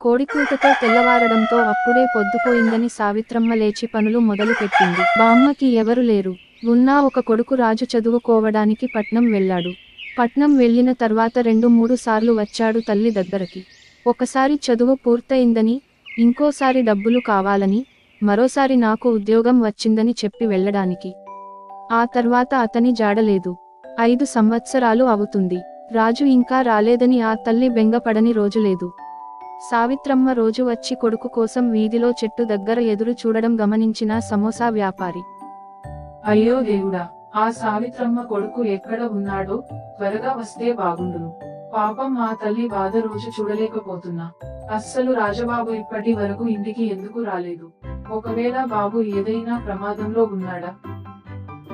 కోడికూతతో తెల్లవారడంతో అప్పుడే పొద్దుపోయిందని సావిత్రమ్మ లేచి పనులు మొదలుపెట్టింది. బామ్మకి ఎవరు లేరు? ఉన్నా ఒక కొడుకు రాజు చదువుకోవడానికి పట్నం వెళ్ళాడు. పట్నం వెళ్ళిన తర్వాత రెండు మూడు సార్లు వచ్చాడు తల్లి దగ్గరకి. ఒకసారి చదువు పూర్తయిందని ఇంకోసారి డబ్బులు కావాలని మరోసారి నాకు ఉద్యోగం వచ్చిందని చెప్పి వెళ్ళడానికి. ఆ తర్వాత అతని జాడలేదు ఐదు సంవత్సరాలు అవుతుంది. రాజు ఇంకా రాలేదని ఆ తల్లి బెంగపడని రోజు లేదు. సావిత్రమ్మ రోజు వచ్చి కొడుకు కోసం వీధిలో చెట్టు దగ్గర ఎదురు చూడడం గమనించిన సమోసా వ్యాపారి. అయ్యో దేవుడా ఆ సావిత్రమ్మ కొడుకు ఎక్కడ ఉన్నాడో త్వరగా వస్తే బాగుండును. పాపం ఆ తల్లి బాధ రోజు చూడలేకపోతున్నా. అస్సలు రాజబాబు ఇప్పటి వరకు ఇంటికి ఎందుకు రాలేదు? ఒకవేళ బాబు ఏదైనా ప్రమాదంలో ఉన్నాడా?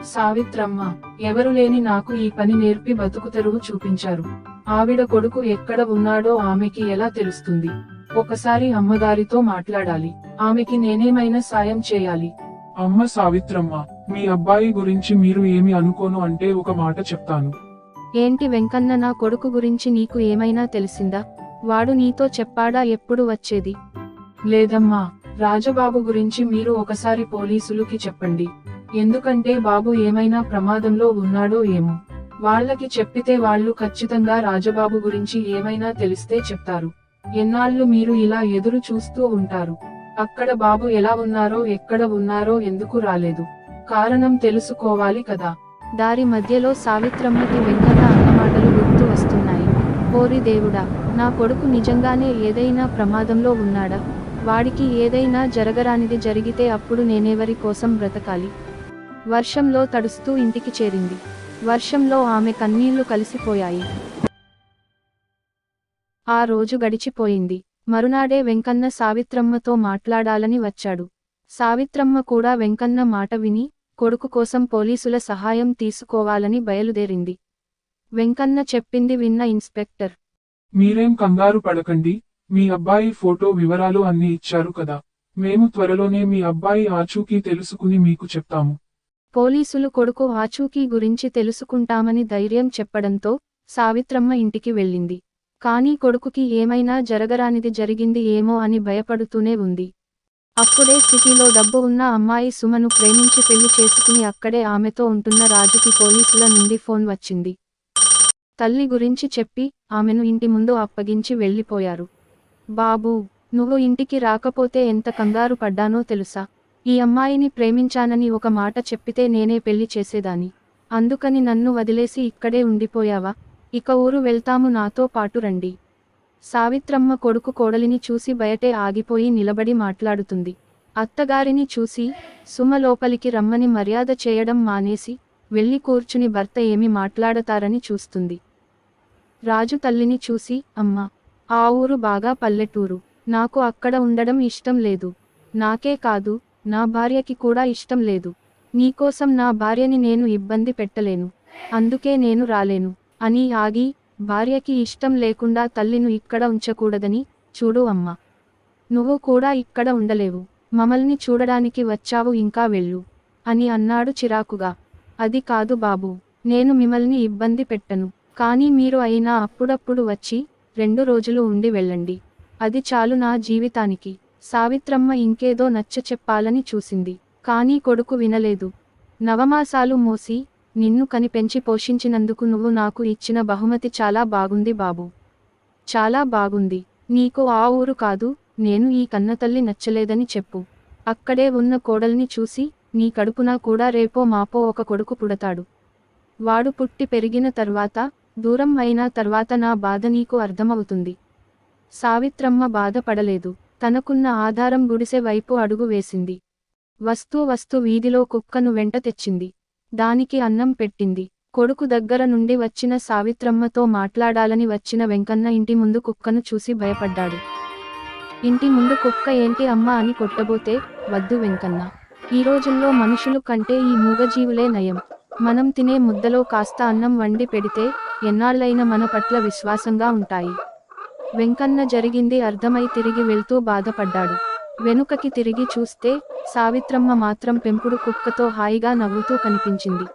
సావిత్రమ్మ ఎవరు లేని నాకు ఈ పని నేర్పి బతుకు తెరువు చూపించారు. ఆవిడ కొడుకు ఎక్కడ ఉన్నాడో ఆమెకి ఎలా తెలుస్తుంది? ఒకసారి అమ్మగారితో మాట్లాడాలి. ఆమెకి నేనేమైనా సాయం చేయాలి? అమ్మ సావిత్రమ్మ మీ అబ్బాయి గురించి మీరు ఏమి అనుకోను అంటే ఒక మాట చెప్తాను. ఏంటి వెంకన్న నా కొడుకు గురించి నీకు ఏమైనా తెలిసిందా? వాడు నీతో చెప్పాడా ఎప్పుడు వచ్చేది? లేదమ్మా రాజబాబు గురించి మీరు ఒకసారి పోలీసులకి చెప్పండి. ఎందుకంటే బాబు ఏమైనా ప్రమాదంలో ఉన్నాడో ఏమో. వాళ్ళకి చెప్పితే వాళ్ళు ఖచ్చితంగా రాజబాబు గురించి ఏమైనా తెలిస్తే చెప్తారు. ఎన్నాళ్ళు మీరు ఇలా ఎదురు చూస్తూ ఉంటారు. అక్కడ బాబు ఎలా ఉన్నారో ఎక్కడ ఉన్నారో ఎందుకు రాలేదు. కారణం తెలుసుకోవాలి కదా. దారి మధ్యలో సావిత్రమ్మకి వెంకన్న అన్నమాటలు గుర్తు వస్తున్నాయి. ఓరి దేవుడా నా కొడుకు నిజంగానే ఏదైనా ప్రమాదంలో ఉన్నాడా? వాడికి ఏదైనా జరగరానిది జరిగితే అప్పుడు నేనెవరి కోసం బ్రతకాలి? వర్షంలో తడుస్తూ ఇంటికి చేరింది. వర్షంలో ఆమె కన్నీళ్ళు కలిసిపోయాయి. ఆ రోజు గడిచిపోయింది. మరునాడే వెంకన్న సావిత్రమ్మతో మాట్లాడాలని వచ్చాడు. సావిత్రమ్మ కూడా వెంకన్న మాట విని కొడుకు కోసం పోలీసుల సహాయం తీసుకోవాలని బయలుదేరింది. వెంకన్న చెప్పింది విన్న ఇన్స్పెక్టర్. మీరేం కంగారు పడకండి. మీ అబ్బాయి ఫోటో వివరాలు అన్ని ఇచ్చారు కదా. మేము త్వరలోనే మీ అబ్బాయి ఆచూకీ తెలుసుకుని మీకు చెప్తాము. పోలీసులు కొడుకు ఆచూకీ గురించి తెలుసుకుంటామని ధైర్యం చెప్పడంతో సావిత్రమ్మ ఇంటికి వెళ్ళింది. కానీ కొడుకుకి ఏమైనా జరగరానిది జరిగింది ఏమో అని భయపడుతూనే ఉంది. అప్పుడే సిటీలో డబ్బు ఉన్న అమ్మాయి సుమను ప్రేమించి పెళ్ళి చేసుకుని అక్కడే ఆమెతో ఉంటున్న రాజుకి పోలీసుల నుండి ఫోన్ వచ్చింది. తల్లి గురించి చెప్పి ఆమెను ఇంటి ముందు అప్పగించి వెళ్ళిపోయారు. బాబూ నువ్వు ఇంటికి రాకపోతే ఎంత కంగారు పడ్డానో తెలుసా? ఈ అమ్మాయిని ప్రేమించానని ఒక మాట చెప్పితే నేనే పెళ్ళి చేసేదాని అందుకని నన్ను వదిలేసి ఇక్కడే ఉండిపోయావా? ఇక ఊరు వెళ్తాము నాతో పాటు రండి. సావిత్రమ్మ కొడుకు కోడలిని చూసి బయటే ఆగిపోయి నిలబడి మాట్లాడుతుంది. అత్తగారిని చూసి సుమ లోపలికి రమ్మని మర్యాద చేయడం మానేసి వెళ్ళి కూర్చుని భర్త ఏమి మాట్లాడతారని చూస్తుంది. రాజు తల్లిని చూసి అమ్మ ఆ ఊరు బాగా పల్లెటూరు. నాకు అక్కడ ఉండడం ఇష్టం లేదు. నాకే కాదు నా భార్యకి కూడా ఇష్టం లేదు. నీకోసం నా భార్యని నేను ఇబ్బంది పెట్టలేను. అందుకే నేను రాలేను. అని ఆగి భార్యకి ఇష్టం లేకుండా తల్లిను ఇక్కడ ఉంచకూడదని చూడు అమ్మ. నువ్వు కూడా ఇక్కడ ఉండలేవు. మమల్ని చూడడానికి వచ్చావు ఇంకా వెళ్ళు. అని అన్నాడు చిరాకుగా. అది కాదు బాబు నేను మిమ్మల్ని ఇబ్బంది పెట్టను. కానీ మీరు అయినా అప్పుడప్పుడు వచ్చి రెండు రోజులు ఉండి వెళ్ళండి. అది చాలు నా జీవితానికి. సావిత్రమ్మ ఇంకేదో నచ్చ చెప్పాలని చూసింది. కానీ కొడుకు వినలేదు. నవమాసాలు మోసి నిన్ను కని పెంచి పోషించినందుకు నువ్వు నాకు ఇచ్చిన బహుమతి చాలా బాగుంది బాబు. చాలా బాగుంది. నీకు ఆ ఊరు కాదు నేను ఈ కన్నతల్లి నచ్చలేదని చెప్పు. అక్కడే ఉన్న కోడల్ని చూసి నీ కడుపున కూడా రేపో మాపో ఒక కొడుకు పుడతాడు. వాడు పుట్టి పెరిగిన తర్వాత దూరం అయిన తర్వాత నా బాధ నీకు అర్థమవుతుంది. సావిత్రమ్మ బాధపడలేదు. తనకున్న ఆధారం గుడిసె వైపు అడుగు వేసింది. వస్తూ వస్తూ వీధిలో కుక్కను వెంట తెచ్చింది. దానికి అన్నం పెట్టింది. కొడుకు దగ్గర నుండి వచ్చిన సావిత్రమ్మతో మాట్లాడాలని వచ్చిన వెంకన్న ఇంటి ముందు కుక్కను చూసి భయపడ్డాడు. ఇంటి ముందు కుక్క ఏంటి అమ్మ అని కొట్టబోతే వద్దు వెంకన్న. ఈ రోజుల్లో మనుషులు కంటే ఈ మూగజీవులే నయం. మనం తినే ముద్దలో కాస్త అన్నం వండి పెడితే ఎన్నాళ్ళైన మన పట్ల విశ్వాసంగా ఉంటాయి. వెంకన్న జరిగింది అర్థమై తిరిగి వెళ్తూ బాధపడ్డాడు. వెనుకకి తిరిగి చూస్తే సావిత్రమ్మ మాత్రం పెంపుడు కుక్కతో హాయిగా నవ్వుతూ కనిపించింది.